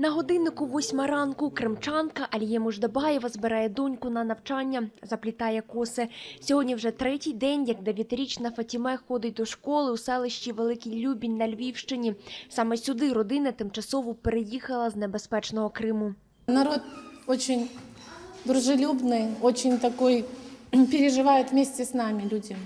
На годиннику восьма ранку кримчанка Аліє Муждабаєва збирає доньку на навчання, заплітає коси. Сьогодні вже третій день, як дев'ятирічна Фатіме ходить до школи у селищі Великий Любінь на Львівщині. Саме сюди родина тимчасово переїхала з небезпечного Криму. Народ очень дружелюбный, очень такой переживает вместе с нами люди.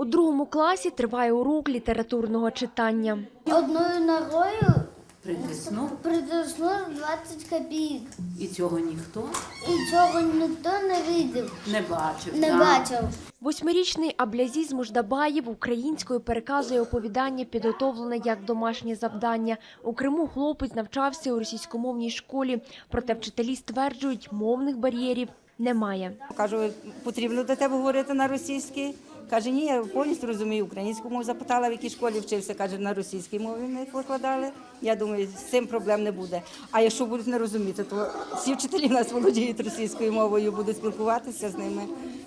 У другому класі триває урок літературного читання. Одною ногою Притиснув, притиснуло 20 копійок. і цього ніхто І цього ніхто не видів, не бачив. не так. бачив. Восьмирічний Аблязіз Муждабаєв українською переказує оповідання, підготовлене як домашнє завдання. У Криму хлопець навчався у російськомовній школі, проте вчителі стверджують, мовних бар'єрів немає. Кажу, потрібно до тебе говорити на російській. Каже, ні, я повністю розумію українську мову. Запитала, в якій школі вчився. Каже, на російській мові ми їх викладали. Я думаю, з цим проблем не буде. А якщо будуть не розуміти, то всі вчителі в нас володіють російською мовою, будуть спілкуватися з ними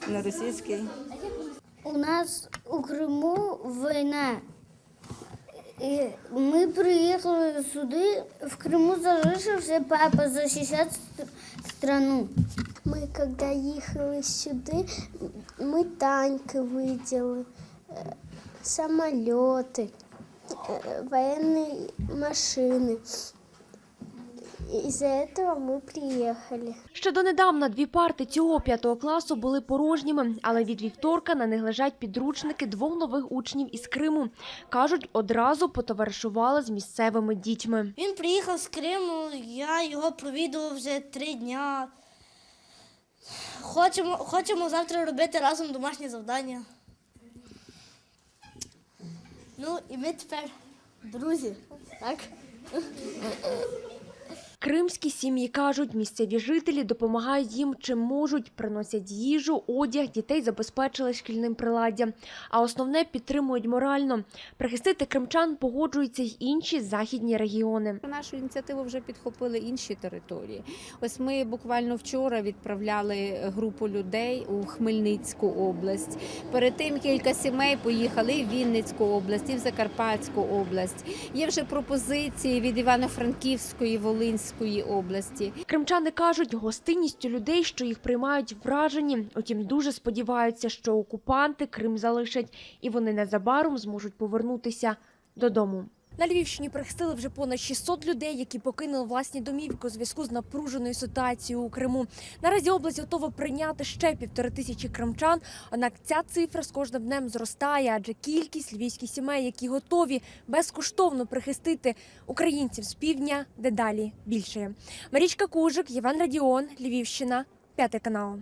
на російській. У нас у Криму війна. Ми приїхали сюди, в Криму залишився папа захищати ст- страну. Ми, коли їхали сюди, ми танки виділи, е, самоліти, е, воєнні машини. І за цього ми приїхали. Ще донедавна дві парти цього п'ятого класу були порожніми, але від вівторка на них лежать підручники двох нових учнів із Криму. Кажуть, одразу потоваришували з місцевими дітьми. Він приїхав з Криму, я його провідував вже три дня. Хочемо, хочемо завтра робити разом домашнє завдання. Ну, і ми тепер друзі, так? Кримські сім'ї кажуть, місцеві жителі допомагають їм чим можуть, приносять їжу, одяг, дітей забезпечили шкільним приладдям. А основне підтримують морально. Прихистити кримчан погоджуються й інші західні регіони. Нашу ініціативу вже підхопили інші території. Ось ми буквально вчора відправляли групу людей у Хмельницьку область. Перед тим кілька сімей поїхали в Вінницьку область, і в Закарпатську область. Є вже пропозиції від Івано-Франківської, Волинської області. Кримчани кажуть, гостинністю людей, що їх приймають, вражені. Утім, дуже сподіваються, що окупанти Крим залишать, і вони незабаром зможуть повернутися додому. На Львівщині прихистили вже понад 600 людей, які покинули власні домівки у зв'язку з напруженою ситуацією у Криму. Наразі область готова прийняти ще півтори тисячі кримчан. Однак ця цифра з кожним днем зростає, адже кількість львівських сімей, які готові безкоштовно прихистити українців з півдня, дедалі більшає. Марічка Кужик, Єван Радіон, Львівщина, п'ятий канал.